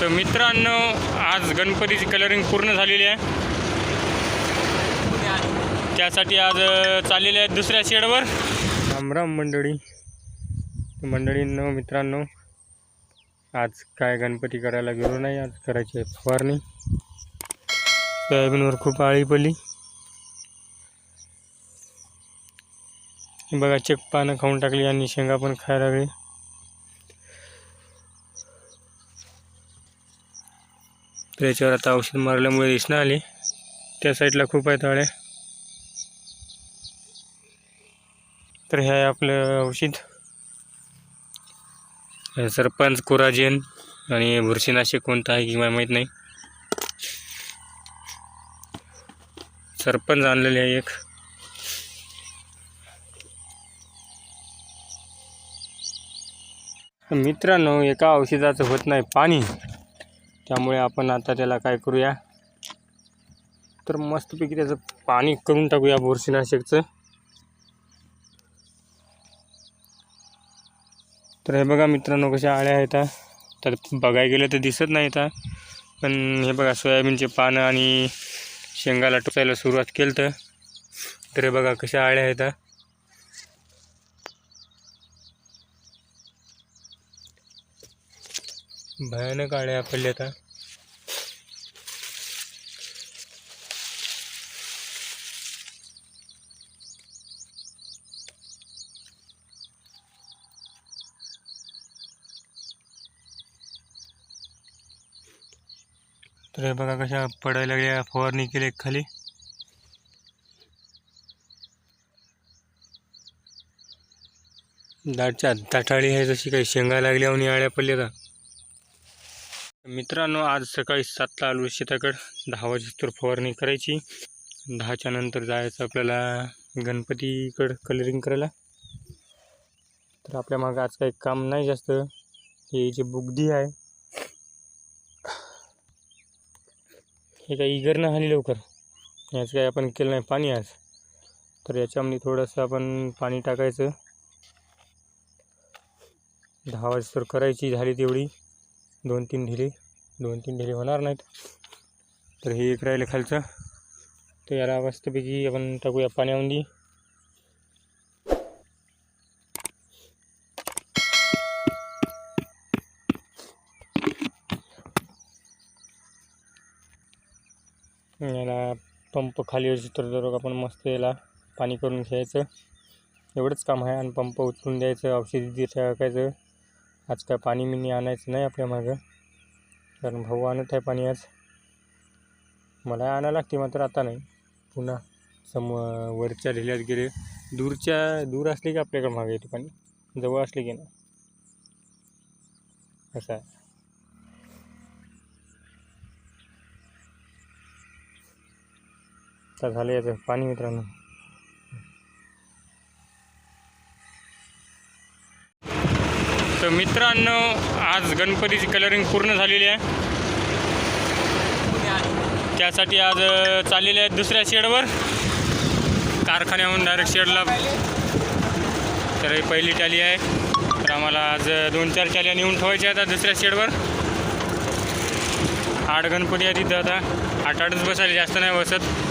तर मित्रांनो आज गणपतीची कलरिंग पूर्ण झालेली आहे. त्यासाठी आज चाललेले आहेत दुसऱ्या शेडवर. रामराम मंडळी. मंडळींनो मित्रांनो आज काय गणपती करायला गेलो नाही आज करायची आहे फवारणी. सोयाबीनवर खूप आळी पडली. बघा चेक पानं खाऊन टाकली आणि शेंगा पण खायला लागली. तर याच्यावर आता औषध मारल्यामुळे दिसणं आली. त्या साईडला खूप आहेत आळ्या तर हे आहे आपलं औषध. सरपंच कोराजेन आणि बुरशीनाशक कोणतं आहे किंवा माहीत नाही. सरपंच आणलेले आहे एक. मित्रांनो एका औषधाचं होत नाही पाणी. त्यामुळे आपण आता त्याला काय करूया? तर मस्तपैकी त्याचं पाणी करून टाकूया बुरशीनाशकचं. तर हे बघा मित्रांनो कशा आळ्या आहेत तर बघायला गेलं तर दिसत नाही आता पण हे बघा सोयाबीनचे पानं आणि शेंगाला टोचायला सुरुवात केलं तर तर हे बघा कशा आळ्या आहेत भयानक आळ्या पडल्या आता तर बघा कशा पडायला लागल्या फवारणी केली खाली. दाटच्या दाटाळी आहे जशी काही शेंगा लागल्या आणि आळ्या पडल्या का? मित्रांनो आज सकाळी सातला आलो शेताकडं. दहा वाजेस्तोवर फवारणी करायची. दहाच्या नंतर जायचं आपल्याला गणपतीकडं कलरिंग करायला. तर आपल्या मागं आज काही काम नाही जास्त. हे जे बुगदी आहे हे काही नाही आली लवकर. याचं काही आपण केलं नाही पाणी आज. तर याच्यामध्ये थोडंसं आपण पाणी टाकायचं. दहा वाजता करायची झाली तेवढी. दोन तीन ढिले. दोन तीन ढिले होणार नाहीत. तर हे एक राहिलं खालचं. तर याला मस्तपैकी आपण टाकूया पाण्यामध्ये. याला पंप खाली तर आपण मस्त याला पाणी करून घ्यायचं. एवढंच काम आहे. आणि पंप उचलून द्यायचं औषधी टाकायचं. आज काय पाणी मिनी आणायचं नाही आपल्या मागं. कारण भाऊ आणत आहे पाणी आज. मला आणायला लागते मात्र आता नाही. पुन्हा सम वरच्या ढिल्यात गेले. दूरच्या दूर असले की आपल्याकडे मागे येते पाणी. जवळ असले की नाही. असं आहे. आता झालं याचं पाणी मित्रांनो. तर मित्रांनो आज गणपतीची कलरिंग पूर्ण झालेली आहे. त्यासाठी आज चाललेले आहेत दुसऱ्या शेडवर. कारखान्याहून डायरेक्ट शेडला. तर ही पहिली टॅली आहे. तर आम्हाला आज दोन चार टॅल्या नेऊन ठेवायच्या आहेत आता दुसऱ्या शेडवर. आठ गणपती आहे तिथं आता. आठ आठच बसायला जास्त नाही बसत.